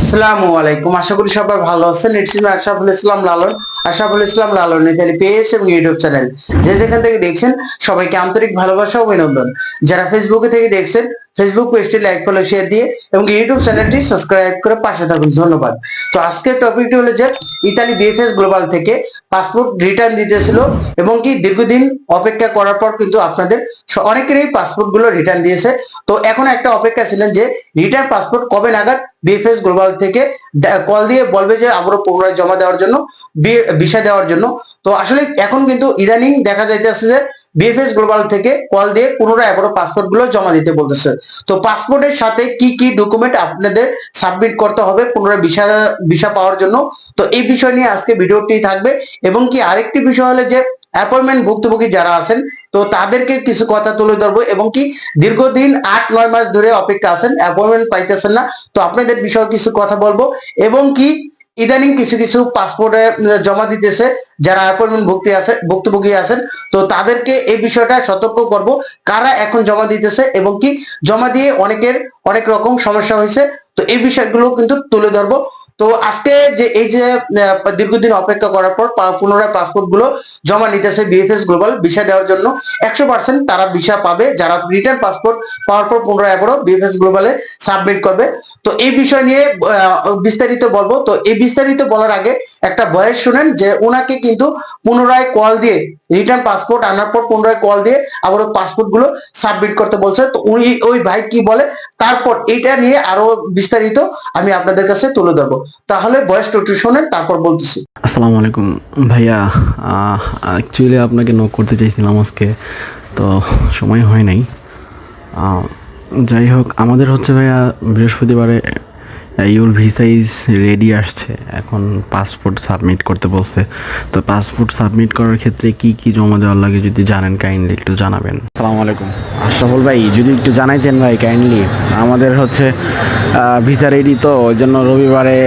আসসালামু আলাইকুম। আশা করি সবাই ভালো আছেন। মি আশরাফুল ইসলাম লালন। আশরাফুল ইসলাম, লালন ইতালি পেজ এবং ইউটিউব চ্যানেল। যে যেখান থেকে দেখছেন, সবাইকে আন্তরিক ভালোবাসা ও অভিনন্দন। যারা ফেসবুকে থেকে দেখছেন ফেসবুক পেজটি লাইক ফলো শেয়ার দিয়ে এবং ইউটিউব চ্যানেলটি সাবস্ক্রাইব করে পাশে থাকুন। ধন্যবাদ। তো আজকের টপিকটি হলো যে, ইতালি বিএফএস গ্লোবাল থেকে পাসপোর্ট রিটার্ন দিতেছিল এবং কি দীর্ঘদিন অপেক্ষা করার পর কিন্তু আপনাদের অনেকেরই পাসপোর্টগুলো রিটার্ন দিয়েছে। তো এখন একটা অপেক্ষা ছিলেন যে রিটার্ন পাসপোর্ট কবে নাগাদ বিএফএস গ্লোবাল থেকে কল দিয়ে বলবে যে, আবারও পুনরায় জমা দেওয়ার জন্য। ভিসা দেওয়ার জন্য। তো আসলে এখন কিন্তু ইদানিং দেখা যাইতেছে যে বিএফএস গ্লোবাল থেকে কল দিয়ে পুনরায় আবারও পাসপোর্টগুলো জমা দিতে বলতেছে। তো পাসপোর্টের সাথে কি কি ডকুমেন্ট আপনাদের সাবমিট করতে হবে পুনরায় ভিসা ভিসা পাওয়ার জন্য। তো এই বিষয় নিয়ে আজকে ভিডিওটি থাকবে। এবং কি আরেকটি বিষয় হলো যে অ্যাপয়েন্টমেন্ট ভুক্তভোগী যারা আছেন, তো তাদেরকে কিছু কথা তুলে ধরবো। এবং কি দীর্ঘদিন আট, নয় মাস ধরে অপেক্ষা আছেন অ্যাপয়েন্টমেন্ট পাইতেছেন না। তো আপনাদের বিষয়ে কিছু কথা বলব। এবং কি ইদানিং কিছু কিছু পাসপোর্টে জমা দিতেছে, যারা অ্যাপয়েন্টমেন্ট ভুক্তি আছে ভুক্তভোগী আছেন, তো তাদেরকে এই বিষয়টা সতর্ক করব, কারা এখন জমা দিতেছে এবং কি, জমা দিয়ে অনেকের অনেক রকম সমস্যা হয়েছে, তো এই বিষয়গুলো কিন্তু তুলে ধরবো। তো আজকে যে এই যে দীর্ঘদিন অপেক্ষা করার পর পুনরায় পাসপোর্টগুলো জমা নিতেছে বিএফএস গ্লোবাল ভিসা দেওয়ার জন্য। একশো পার্সেন্ট তারা ভিসা পাবে, যারা রিটার্ন পাসপোর্ট পাওয়ার পর পুনরায় আবারও বিএফএস গ্লোবালে সাবমিট করবে। তো এই বিষয় নিয়ে বিস্তারিত বলব। তো এই বিস্তারিত বলার আগে একটা বয়স শুনেন যে ওনাকে কিন্তু পুনরায় কল দিয়ে রিটার্ন পাসপোর্ট আনার পর পুনরায় কল দিয়ে আবার ওই পাসপোর্টগুলো সাবমিট করতে বলছে। তো উনি ওই ভাই কি বলে? তারপর এটা নিয়ে আরও বিস্তারিত আমি আপনাদের কাছে তুলে ধরবো। তাহলে বয়স টুটু শোনেন, তারপর বলতেছি। আসসালামু আলাইকুম ভাইয়া। অ্যাকচুয়ালি আপনাকে নক করতে চাইছিলাম আজকে, তো সময় হয় নাই। যাই হোক, আমাদের হচ্ছে ভাইয়া বৃহস্পতিবারে ইউর ভিসা ইজ রেডি আসছে। এখন পাসপোর্ট সাবমিট করতে বলছে। তো পাসপোর্ট সাবমিট করার ক্ষেত্রে কি কি জমা দেওয়ার লাগে যদি জানেন কাইন্ডলি একটু জানাবেন। আসসালামু আলাইকুম। আশরাফুল ভাই, যদি একটু জানাইতেন ভাই কাইন্ডলি আমাদের হচ্ছে ভিসা রেডি তো, ওই জন্য রবিবারে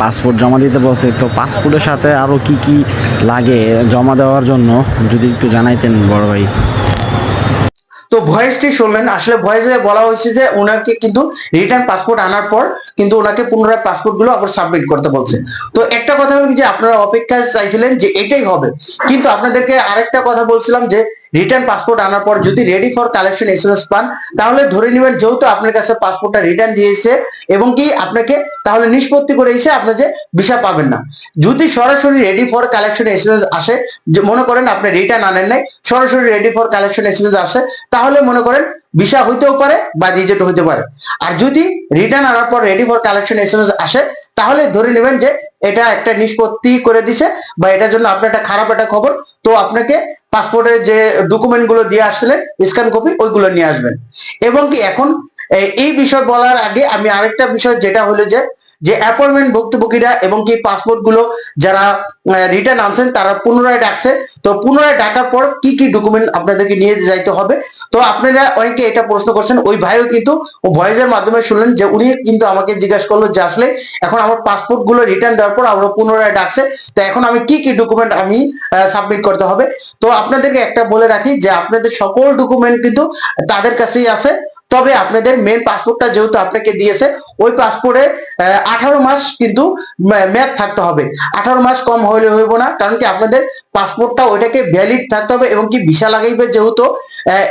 পাসপোর্ট জমা দিতে বলছে। তো পাসপোর্টের সাথে আরও কি কি লাগে জমা দেওয়ার জন্য, যদি একটু জানাইতেন বড় ভাই। তো ভয়েসটি শুনলেন। আসলে ভয়েসে বলা হয়েছে যে ওনাকে কিন্তু রিটার্ন পাসপোর্ট আনার পর কিন্তু ওনাকে পুনরায় পাসপোর্টগুলো আবার সাবমিট করতে বলছে। তো একটা কথা হলো যে আপনারা অপেক্ষা চাইছিলেন যে এটাই হবে। কিন্তু আপনাদেরকে আরেকটা কথা বলছিলাম যে রিটার্ন পাসপোর্ট আনার পর যদি রেডি ফর কালেকশন এসএমএস পান, তাহলে ধরে নেবেন যেহেতু আপনার কাছে পাসপোর্টটা রিটার্ন দিয়েছে এবং কি আপনাকে তাহলে নিষ্পত্তি করে এসে আপনি যে ভিসা পাবেন না। যদি সরাসরি রেডি ফর কালেকশন এসএমএস আসে, যে মনে করেন আপনি রিটার্ন আনেন নাই, সরাসরি রেডি ফর কালেকশন এসএমএস আসে, তাহলে মনে করেন ভিসা হইতেও পারে বা রিজেক্ট হইতে পারে। আর যদি রিটার্ন আনার পর রেডি ফর কালেকশন এসএমএস আসে, তাহলে ধরে নেবেন যে এটা একটা নিষ্পত্তি করে দিছে বা এটার জন্য আপনার একটা খারাপ একটা খবর, তো আপনাকে পাসপোর্টের যে ডকুমেন্টগুলো দিয়ে আসছিলেন স্ক্যান কপি ওইগুলো নিয়ে আসবেন। এবং কি এখন এই বিষয় বলার আগে আমি আরেকটা বিষয়, যেটা হলো যে যে অ্যাপয়েন্টমেন্ট ভুক্তভোগীরা এবং কি পাসপোর্টগুলো যারা রিটার্ন আনছেন, তারা পুনরায় ডাকছে। তো পুনরায় ডাকার পর কি কি ডকুমেন্ট আপনাদেরকে নিয়ে যাইতে হবে? তো আপনারা অনেকে এটা প্রশ্ন করছেন, ওই ভাইও কিন্তু ও ভয়েসের মাধ্যমে শুনলেন যে উনি কিন্তু আমাকে জিজ্ঞাসা করল যে আসলে এখন আমার পাসপোর্টগুলো রিটার্ন দেওয়ার পর আমরা পুনরায় ডাকছে। তো এখন আমি কি কি ডকুমেন্ট আমি সাবমিট করতে হবে? তো আপনাদেরকে একটা বলে রাখি যে আপনাদের সকল ডকুমেন্ট কিন্তু তাদের কাছেই আছে। তবে আপনাদের মেন পাসপোর্টটা যেহেতু আপনাকে দিয়েছে, ওই পাসপোর্টে আঠারো মাস কিন্তু মেয়াদ থাকতে হবে। আঠারো মাস কম হইলে হইব না, কারণ কি আপনাদের পাসপোর্টটা ওইটাকে ভ্যালিড থাকতে হবে এবং কি ভিসা লাগাইবে যেহেতু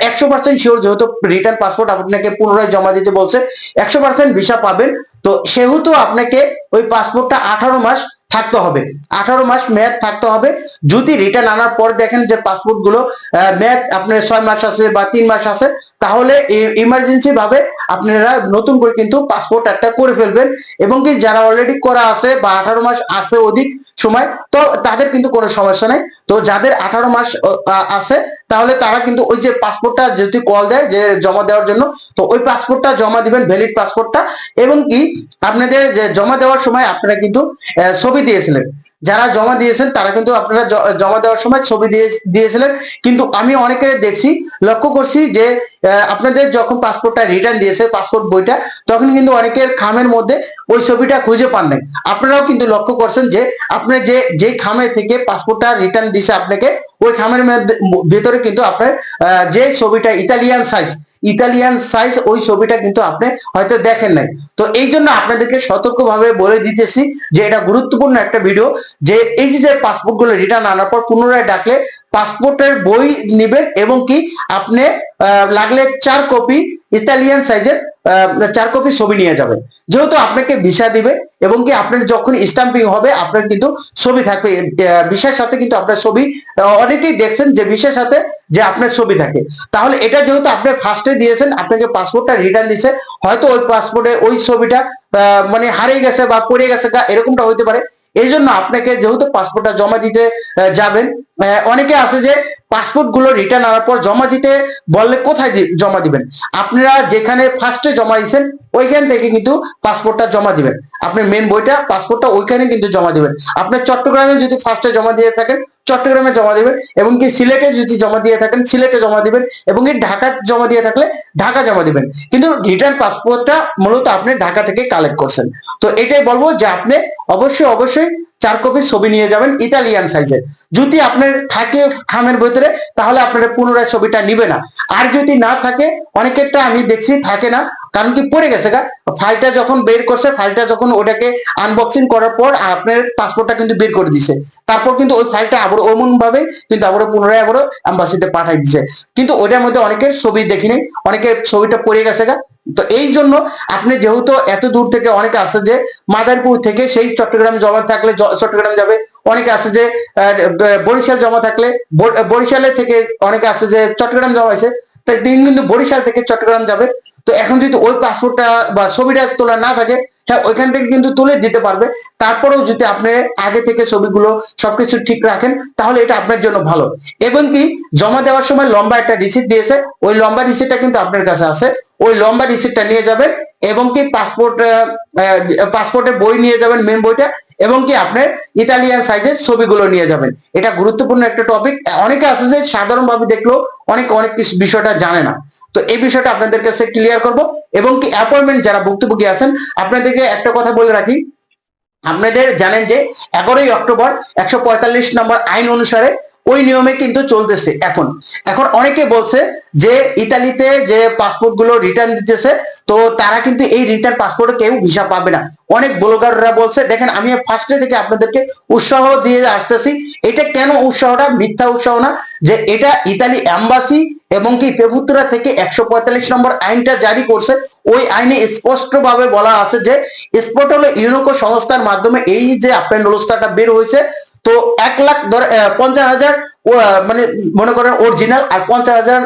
একশো পার্সেন্ট শিওর যেহেতু রিটার্ন পাসপোর্ট আপনাকে পুনরায় জমা দিতে বলছে, একশো পার্সেন্ট ভিসা পাবেন। তো সেহেতু আপনাকে ওই পাসপোর্টটা আঠারো মাস থাকতে হবে। আঠারো মাস মেয়াদ থাকতে হবে। যদি রিটার্ন আনার পর দেখেন যে পাসপোর্টগুলো মেয়াদ আপনার ছয় মাস আছে বা তিন মাস আছে তাহলে ইমার্জেন্সি ভাবে আপনারা নতুন করে কিন্তু পাসপোর্ট একটা করে ফেলবেন এবং কি যারা অলরেডি করা আছে বা আঠারো মাস আছে অধিক সময়, তো তাদের কিন্তু কোনো সমস্যা নাই। তো যাদের আঠারো মাস আছে, তাহলে তারা কিন্তু ওই যে পাসপোর্টটা যদি কল দেয়, যে জমা দেওয়ার জন্য, তো ওই পাসপোর্টটা জমা দিবেন ভ্যালিড পাসপোর্টটা এবং কি আপনাদের যে জমা দেওয়ার সময় আপনারা কিন্তু ছবি দিয়েছিলেন। যারা জমা দিয়েছেন, তারা কিন্তু আপনারা জমা দেওয়ার সময় ছবি দিয়ে, দিয়েছিলেন। কিন্তু আমি অনেকের দেখছি, লক্ষ্য করছি যে আপনাদের যখন পাসপোর্টটা রিটার্ন দিয়েছে, পাসপোর্ট বইটা, তখন কিন্তু অনেকের খামের মধ্যে ওই ছবিটা খুঁজে পান নাই। আপনারাও কিন্তু লক্ষ্য করছেন যে আপনার যে যে খামে থেকে পাসপোর্টটা রিটার্ন দিছে আপনাকে, ওই খামের ভেতরে কিন্তু আপনার যে ছবিটা ইতালিয়ান সাইজ ইতালিয়ান সাইজ ওই ছবিটা কিন্তু আপনি হয়তো দেখেন নাই। তো এই জন্য আপনাদেরকে সতর্কভাবে বলে দিতেছি যে এটা গুরুত্বপূর্ণ একটা ভিডিও যে এই যে পাসপোর্টগুলো রিটার্ন আনার পর পুনরায় ডাকলে পাসপোর্টের বই নেবেন এবং কি আপনি লাগলে চার কপি ইতালিয়ান সাইজের চার কপি ছবি নিয়ে যাবেন। যেহেতু আপনাকে ভিসা দিবে এবং কি আপনার যখন স্টাম্পিং হবে, আপনার কিন্তু ছবি থাকবে। ভিসার সাথে কিন্তু আপনার ছবি অনেকেই দেখছেন যে ভিসার সাথে যে আপনার ছবি থাকে। তাহলে এটা যেহেতু আপনি ফার্স্টে দিয়েছেন, আপনাকে পাসপোর্টটা রিটার্ন দিছে, হয়তো ওই পাসপোর্টে ওই ছবিটা মানে হারিয়ে গেছে বা পড়ে গেছে এরকমটা হইতে পারে। এই জন্য আপনাকে যেহেতু পাসপোর্টটা জমা দিতে যাবেন অনেকে আছে যে পাসপোর্টগুলো রিটার্ন আনার পর জমা দিতে বললে কোথায় জমা দিবেন? আপনারা যেখানে ফার্স্টে জমা দিয়েছেন, ওইখান থেকে কিন্তু পাসপোর্টটা জমা দিবেন। আপনি মেন বইটা পাসপোর্টটা ওইখানে কিন্তু জমা দিবেন। আপনার চট্টগ্রামে যদি ফার্স্টে জমা দিয়ে থাকেন, চট্টগ্রামে জমা দিবেন এবং কি সিলেটে যদি জমা দিয়ে থাকেন, সিলেটে জমা দিবেন এবং কি ঢাকা জমা দিয়ে থাকলে ঢাকা জমা দিবেন। কিন্তু রিটার্ন পাসপোর্টটা মূলত আপনি ঢাকা থেকে কালেক্ট করছেন। তো এটাই বলব যে আপনি অবশ্যই অবশ্যই চার কপি ছবি নিয়ে যাবেন ইতালিয়ান সাইজের যদি আপনার থাকে খামের ভেতরে, তাহলে আপনারা পুনরায় ছবিটা নিবে না। আর যদি না থাকে অনেকেরটা আমি দেখছি থাকে না, কারণ কি পড়ে গেছে গা। ফাইলটা যখন বের করছে ফাইলটা যখন ওটাকে আনবক্সিং করার পর, আপনার পাসপোর্টটা কিন্তু বের করে দিছে। তারপর কিন্তু ওই ফাইলটা আবার অমন ভাবে কিন্তু আবার পুনরায় আবার অ্যাম্বাসিতে পাঠাই দিছে। কিন্তু ওটার মধ্যে অনেকের ছবি দেখি নাই, অনেকের ছবিটা পড়ে গেছে গা। তো এই জন্য আপনি যেহেতু এত দূর থেকে অনেকে আসে যে মাদারপুর থেকে সেই চট্টগ্রাম জমা থাকলে চট্টগ্রাম যাবে, অনেকে আসে যে বরিশাল জমা থাকলে বরিশালে বরিশালের থেকে অনেকে আসে যে চট্টগ্রাম জমা হয়েছে, তাই দিন কিন্তু বরিশাল থেকে চট্টগ্রাম যাবে। তো এখন যদি ওই পাসপোর্টটা বা ছবিটা তোলা না থাকে হ্যাঁ ওইখান থেকে কিন্তু তুলে দিতে পারবে। তারপরেও যদি আপনি আগে থেকে ছবিগুলো সবকিছু ঠিক রাখেন, তাহলে এটা আপনার জন্য ভালো। এবং কি, জমা দেওয়ার সময় লম্বা একটা রিসিট দিয়েছে, ওই লম্বা রিসিটটা কিন্তু আপনার কাছে আছে। ওই লম্বা রিসিটটা নিয়ে যাবেন, এবং কি পাসপোর্ট পাসপোর্টের বই নিয়ে যাবেন মেন বইটা, এবং কি আপনার ইতালিয়ান সাইজের ছবিগুলো নিয়ে যাবেন। এটা গুরুত্বপূর্ণ একটা টপিক অনেকে আছে যে সাধারণভাবে দেখলেও অনেক অনেক কিছু বিষয়টা জানে না। তো এই বিষয়টা আপনাদের কাছে ক্লিয়ার করব এবং কি অ্যাপয়েন্টমেন্ট যারা ভুক্তভোগী আছেন, আপনাদেরকে একটা কথা বলে রাখি। আপনাদের জানেন যে এগারোই অক্টোবর একশো পঁয়তাল্লিশ নম্বর আইন অনুসারে ওই নিয়মে কিন্তু চলতেছে এখন। এখন অনেকে বলছে যে ইতালিতে যে পাসপোর্টগুলো রিটার্ন দিতেছে, তো তারা কিন্তু এই রিটার্ন পাসপোর্টে কেউ ভিসা পাবে না। অনেক ব্লগাররা বলছে, দেখেন আমি ফার্স্টে থেকে আপনাদেরকে উৎসাহ দিয়ে আসতেছি, এটা কেন উৎসাহটা? মিথ্যা উৎসাহ না, যে এটা ইতালি অ্যাম্বাসি এবং কি পেপুত্রা থেকে একশো পঁয়তাল্লিশ নম্বর আইনটা জারি করছে। ওই আইনে স্পষ্ট ভাবে বলা আছে যে স্পট হলো ইউনোকো সংস্থার মাধ্যমে এই যে আপনার নলস্তাটা বের হয়েছে তো এক লাখ ধরে পঞ্চাশ হাজার মানে মনে করেন অরিজিনাল আর পঞ্চাশ হাজার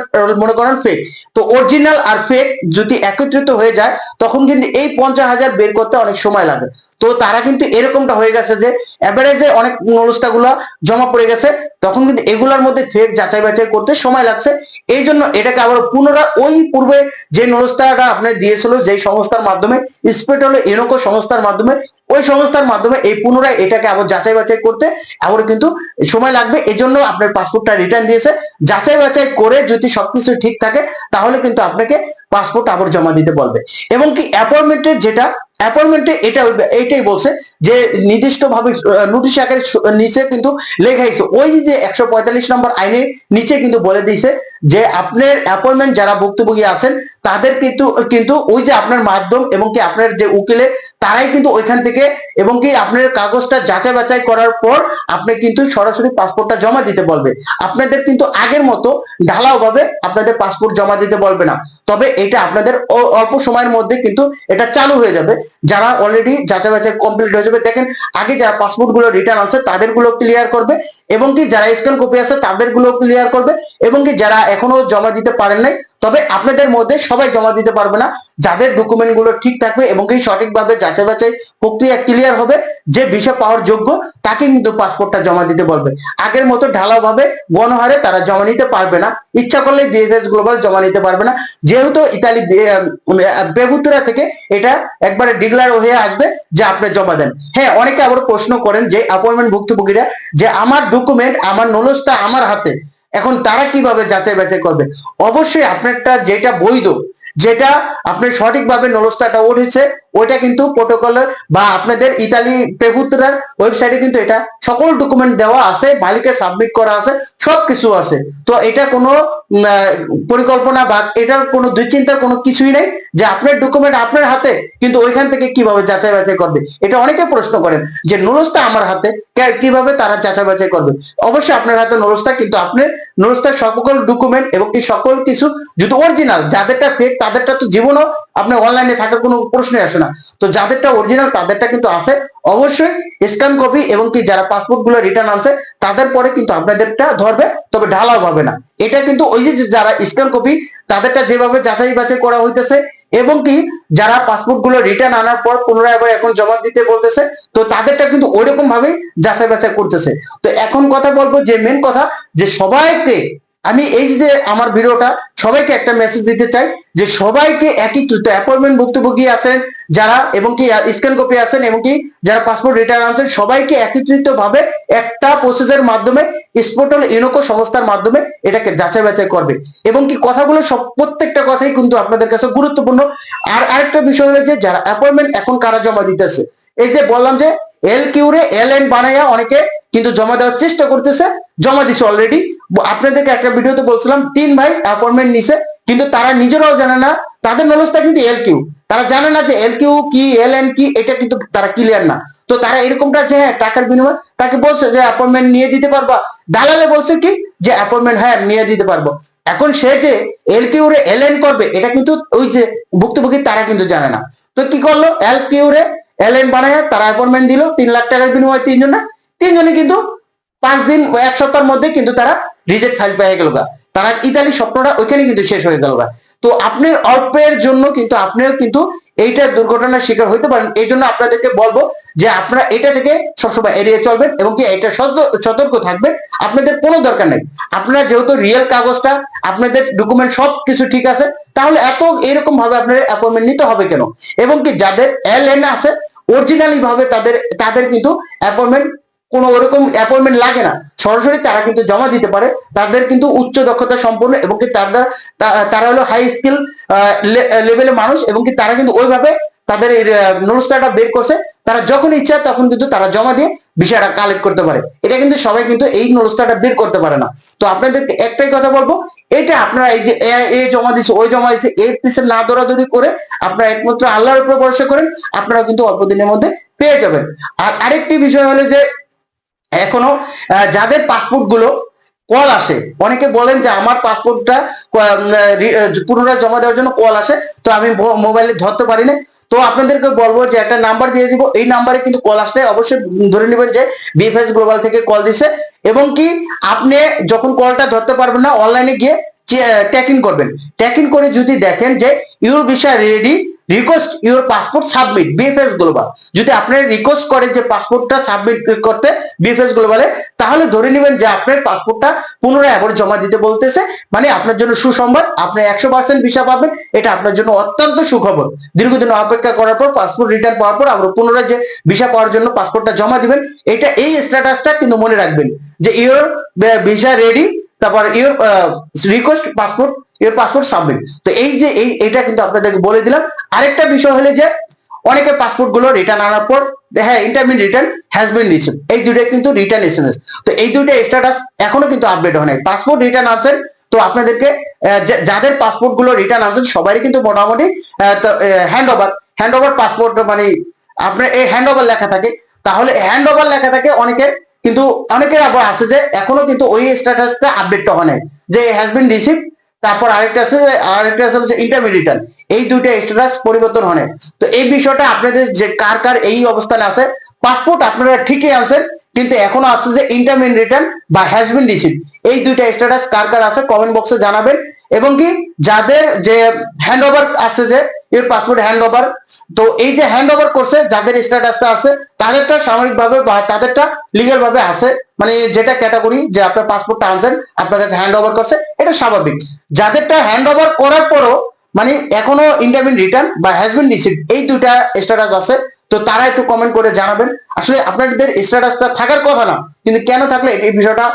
মনে করেন ফেক তো অরিজিনাল আর ফেক যদি একত্রিত হয়ে যায়, তখন কিন্তু এই পঞ্চাশ হাজার বের করতে অনেক সময় লাগে। তো তারা কিন্তু এরকমটা হয়ে গেছে যে অ্যাভারেজে অনেক নলস্তাগুলো জমা পড়ে গেছে, তখন কিন্তু এগুলার মধ্যে ফেক যাচাই বাছাই করতে সময় লাগছে। এই জন্য এটাকে আবার পুনরায় ওই পূর্বে যে নলস্তাটা আপনার দিয়েছিল যেই সংস্থার মাধ্যমে স্পেট হলো ইনোকো সংস্থার মাধ্যমে, ওই সংস্থার মাধ্যমে এই পুনরায় এটাকে আবার যাচাই বাছাই করতে আবার কিন্তু সময় লাগবে। এই জন্য আপনার পাসপোর্টটা রিটার্ন দিয়েছে। যাচাই বাছাই করে যদি সবকিছু ঠিক থাকে, তাহলে কিন্তু আপনাকে পাসপোর্ট আবার জমা দিতে বলবে। এবং কি অ্যাপয়েন্টমেন্টের যেটা অ্যাপয়েন্টমেন্টে এটা এইটাই বলছে যে নির্দিষ্ট ভাবে নোটিশ আকারে নিচে কিন্তু লেখা হয়েছে ওই যে একশো পঁয়তাল্লিশ নম্বর আইনের নিচে কিন্তু বলে দিয়েছে যে আপনার অ্যাপয়েন্টমেন্ট যারা ভুক্তভোগী আছেন, তাদের কিন্তু কিন্তু ওই যে আপনার মাধ্যম এবং কি আপনার যে উকিলে, তারাই কিন্তু ওইখান থেকে এবং কি আপনার কাগজটা যাচাই বাছাই করার পর আপনি কিন্তু সরাসরি পাসপোর্টটা জমা দিতে বলবে। আপনাদের কিন্তু আগের মতো ঢালাও ভাবে আপনাদের পাসপোর্ট জমা দিতে বলবে না। তবে এটা আপনাদের অল্প সময়ের মধ্যে কিন্তু এটা চালু হয়ে যাবে। যারা অলরেডি যাচাই বাছাই কমপ্লিট হয়ে যাবে, দেখেন আগে যারা পাসপোর্টগুলো রিটার্ন আছে তাদেরগুলো ক্লিয়ার করবে, এবং কি যারা স্ক্যান কপি আছে তাদেরগুলো ক্লিয়ার করবে, এবং কি যারা এখনও জমা দিতে পারেন নাই তবে আপনাদের মধ্যে সবাই জমা দিতে পারবে না। যাদের ডকুমেন্টগুলো ঠিক থাকবে এবং কি সঠিকভাবে যাচাই বাছাই প্রক্রিয়া ক্লিয়ার হবে, যে বিষয় পাওয়ার যোগ্য, তাকে কিন্তু পাসপোর্টটা জমা দিতে বলবে। আগের মতো ঢালাও ভাবে গণহারে তারা জমা নিতে পারবে না। ইচ্ছা করলে বিএফএস গ্লোবাল জমা নিতে পারবে না। যেহেতু ইতালি বেগুতরা থেকে এটা একবারে ডিক্লার হয়ে আসবে যে আপনি জমা দেন। হ্যাঁ অনেকে আবার প্রশ্ন করেন যে অ্যাপয়েন্টমেন্ট ভুক্তভোগীরা, যে আমার ডকুমেন্ট আমার নলসটা আমার হাতে এখন তারা কীভাবে যাচাই বাছাই করবে? অবশ্যই আপনারটা যেটা বৈধ, যেটা আপনি সঠিকভাবে নরস্তাটা উঠেছে ওইটা কিন্তু প্রোটোকলের বা আপনাদের ইতালি প্রেভুত্রার ওয়েবসাইটে কিন্তু এটা সকল ডকুমেন্ট দেওয়া আছে মালিকের সাবমিট করা আছে, সবকিছু আছে। তো এটা কোনো পরিকল্পনা বা এটার কোনো দুশ্চিন্তার কোনো কিছুই নেই যে আপনার ডকুমেন্ট আপনার হাতে, কিন্তু ওইখান থেকে কীভাবে যাচাই বাছাই করবে? এটা অনেকে প্রশ্ন করেন যে নুরস্তা আমার হাতে কীভাবে তারা যাচাই বাছাই করবে? অবশ্যই আপনার হাতে নুরস্তা কিন্তু আপনি নুরস্তার সকল ডকুমেন্ট এবং কি সকল কিছু যদি অরিজিনাল যাদেরটা ফেক তাদেরটা তো জীবনও আপনার অনলাইনে থাকার কোনো প্রশ্নই আসে না। তো যাদেরটা অরিজিনাল তাদেরটা কিন্তু আছে। অবশ্যই স্ক্যান কপি এবং কি যারা পাসপোর্টগুলো রিটার্ন আনছে, তাদের পরে কিন্তু আপনাদেরটা ধরবে, তবে ঢালাও হবে না। এটা কিন্তু ওই যে যারা স্ক্যান কপি তাদেরটা যেভাবে যাচাই বাছাই করা হইতেছে এবং কি যারা পাসপোর্টগুলো রিটার্ন আনার পর পুনরায় আবার এখন জমা দিতে বলতেছে, তো তাদেরটা কিন্তু ওইরকম ভাবেই যাচাই বাছাই করতেছে। তো এখন কথা বলব যে মেন কথা, যে সবাইকে আমি এই যে আমার ভিডিওটা, সবাইকে একটা মেসেজ দিতে চাই যে সবাইকে একই অ্যাপয়েন্টমেন্ট ভুক্তভোগী আছেন যারা এবং কি স্ক্যান কপি আছেন এবং কি, যারা পাসপোর্ট রিটার্ন আনছেন, সবাইকে একত্রিত ভাবে একটা প্রসেসের মাধ্যমে স্পোর্টাল ইউনোকো সংস্থার মাধ্যমে এটাকে যাচাই বাছাই করবে। এবং কি কথাগুলো সব, প্রত্যেকটা কথাই কিন্তু আপনাদের কাছে গুরুত্বপূর্ণ। আর আরেকটা বিষয় হলো যে যারা অ্যাপয়েন্টমেন্ট এখন কারা জমা দিতেছে? এই যে বললাম যে এল কিউরে এল এন বানাইয়া অনেকে কিন্তু জমা দেওয়ার চেষ্টা করতেছে, জমা দিছে অলরেডি আপনাদেরকে একটা ভিডিওতে বলছিলাম, তিন ভাই অ্যাপয়েন্টমেন্ট নিছে, কিন্তু তারা নিজেরাও জানে না, তাদের নলেজটা কিন্তু এল কিউ তারা জানে না যে এল কিউ কি এল এন কি, এটা কিন্তু তারা ক্লিয়ার না। তো তারা এরকমটা যে হ্যাঁ টাকার বিনিময়ে তাকে বলছে যে অ্যাপয়েন্টমেন্ট নিয়ে দিতে পারবা। দালালে বলছে কি, যে অ্যাপয়েন্টমেন্ট হ্যাঁ নিয়ে দিতে পারব। এখন সে যে এল কিউ রে এল এন করবে, এটা কিন্তু ওই যে ভুক্তভোগী তারা কিন্তু জানে না। তো কি করল? এল কিউ রে এল এন বানায় তারা অ্যাপয়েন্টমেন্ট দিল, তিন লাখ টাকার বিনিময়ে তিনজনে। তিনজনে কিন্তু পাঁচ দিন, এক সপ্তাহের মধ্যে কিন্তু তারা রিজেক্ট ফাইল পেয়ে গেল। তারা ইতালি স্বপ্নটা ওইখানে কিন্তু শেষ হয়ে গেল তো আপনি অল্পের জন্য কিন্তু আপনিও কিন্তু এইটা দুর্ঘটনার শিকার হইতে পারেন। এই জন্য আপনাদেরকে বলব যে আপনারা এটা থেকে সবসময় এড়িয়ে চলবেন এবং কি এটা সত- সতর্ক থাকবেন। আপনাদের কোনো দরকার নেই। আপনারা যেহেতু রিয়েল কাগজটা, আপনাদের ডকুমেন্ট সব কিছু ঠিক আছে, তাহলে এত এরকম ভাবে আপনাদের অ্যাপয়েন্টমেন্ট নিতে হবে কেন? এবং কি যাদের এল এন আছে অরিজিনালি ভাবে তাদের তাদের কিন্তু অ্যাপয়েন্টমেন্ট কোনো ওরকম অ্যাপয়েন্টমেন্ট লাগে না। সরাসরি তারা কিন্তু জমা দিতে পারে। তাদের কিন্তু উচ্চ দক্ষতা সম্পন্ন এবং কি তারা তারা হলো হাই স্কিল লেভেলের মানুষ এবং কি তারা কিন্তু ওইভাবে তাদের নোটসটা বের করছে। তারা যখন ইচ্ছা তখন কিন্তু তারা জমা দিয়ে বিষয়টা কালেক্ট করতে পারে। এটা কিন্তু সবাই কিন্তু এই নোটসটা বের করতে পারে না। তো আপনাদেরকে একটাই কথা বলব, এটা আপনারা এই যে এ জমা দিচ্ছে ওই জমা দিচ্ছে এর পিছনে না দৌড়াদৌড়ি করে আপনারা একমাত্র আল্লাহর উপরে ভরসা করেন, আপনারা কিন্তু অল্প দিনের মধ্যে পেয়ে যাবেন। আর আরেকটি বিষয় হলো যে এখনও যাদের পাসপোর্টগুলো কল আসে, অনেকে বলেন যে আমার পাসপোর্টটা পুনরায় জমা দেওয়ার জন্য কল আসে, তো আমি মোবাইলে ধরতে পারি না। তো আপনাদেরকে বলব যে একটা নাম্বার দিয়ে দিব, এই নাম্বারে কিন্তু কল আসলে অবশ্যই ধরে নেবেন যে বিএফএস গ্লোবাল থেকে কল দিছে, এবং কি আপনি যখন কলটা ধরতে পারবেন না অনলাইনে গিয়ে ট্যাকিং করবেন। ট্যাকিং করে যদি দেখেন যে your visa ready request your passport submit BFS global যদি আপনি রিকোয়েস্ট করেন যে পাসপোর্টটা সাবমিট করতে বিএফএস গ্লোবালে তাহলে ধরে নেবেন যে আপনার পাসপোর্টটা পুনরায় আবার জমা দিতে বলতেছে। মানে আপনার জন্য সুসংবাদ, আপনি একশো পার্সেন্ট ভিসা পাবেন, এটা আপনার জন্য অত্যন্ত সুখবর। দীর্ঘদিন অপেক্ষা করার পর পাসপোর্ট রিটার্ন পাওয়ার পর আবার পুনরায় যে ভিসা পাওয়ার জন্য পাসপোর্টটা জমা দিবেন, এটা এই স্ট্যাটাসটা কিন্তু মনে রাখবেন যে ইউর ভিসা রেডি তারপর your request passport your passport submit তো এই যে, এই, এটা কিন্তু আপনাদেরকে বলে দিলাম। আরেকটা বিষয় হলো যে, অনেকের পাসপোর্টগুলো রিটার্ন আনার পর হ্যাঁ interim return has been receive এই দুইটা কিন্তু রিটার্ন এসএমএস তো এই দুইটা স্ট্যাটাস এখনও কিন্তু আপডেট হয় নাই। পাসপোর্ট রিটার্ন আনছেন, তো আপনাদেরকে যাদের পাসপোর্টগুলো রিটার্ন আনছেন সবারই কিন্তু মোটামুটি hand over hand over passport মানে আপনার এই হ্যান্ড ওভার লেখা থাকে। তাহলে হ্যান্ড ওভার লেখা থাকে অনেকের কিন্তু অনেকের আবার আছে যে এখনও কিন্তু ওই স্ট্যাটাসটা আপডেটটা হয় নাই। যে হ্যাজ বিন রিসিভ তারপর আরেকটা আছে আরেকটা আছে হচ্ছে ইন্টারমিডিয়েট এই দুইটা স্ট্যাটাস পরিবর্তন হয়। তো এই বিষয়টা আপনাদের যে কার কার এই অবস্থানে আছে পাসপোর্ট আপনারা ঠিকই আনছেন, কিন্তু এখনও আছে যে ইন্টারমিন রিটার্ন বা হ্যাজ বিন রিসিভ এই দুইটা স্ট্যাটাস কার কার আছে কমেন্ট বক্সে জানাবেন। এবং কি, যাদের যে হ্যান্ড ওভার আছে যে, এর পাসপোর্ট হ্যান্ড ওভার তো এই যে হ্যান্ড ওভার করছে, যাদের স্ট্যাটাসটা আছে, তাদেরটা সাময়িক ভাবে বা তাদেরটা লিগাল ভাবে আছে। মানে যেটা ক্যাটাগরি যে আপনার পাসপোর্টটা আনছেন, আপনার কাছে হ্যান্ড ওভার করছে, এটা স্বাভাবিক। যাদেরটা হ্যান্ড ওভার করার পরও মানে এখনও ইন্টারমিন রিটার্ন বা হ্যাজ বিন রিসিভ এই দুইটা স্ট্যাটাস আছে। তো তারা একটু কমেন্ট করে জানাবেন। আসলে আপনাদের স্ট্যাটাসটা থাকার কথা না, কিন্তু কেন থাকলে এই বিষয়টা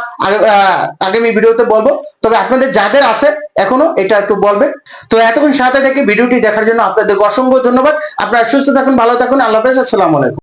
আগামী ভিডিওতে বলব। তবে আপনাদের যাদের আছে, এখনও এটা একটু বলবেন। তো এতক্ষণ সাথে থেকে ভিডিওটি দেখার জন্য আপনাদের অসংখ্য ধন্যবাদ। আপনারা সুস্থ থাকুন, ভালো থাকুন। আল্লাহ হাফেজ, আসসালামু আলাইকুম।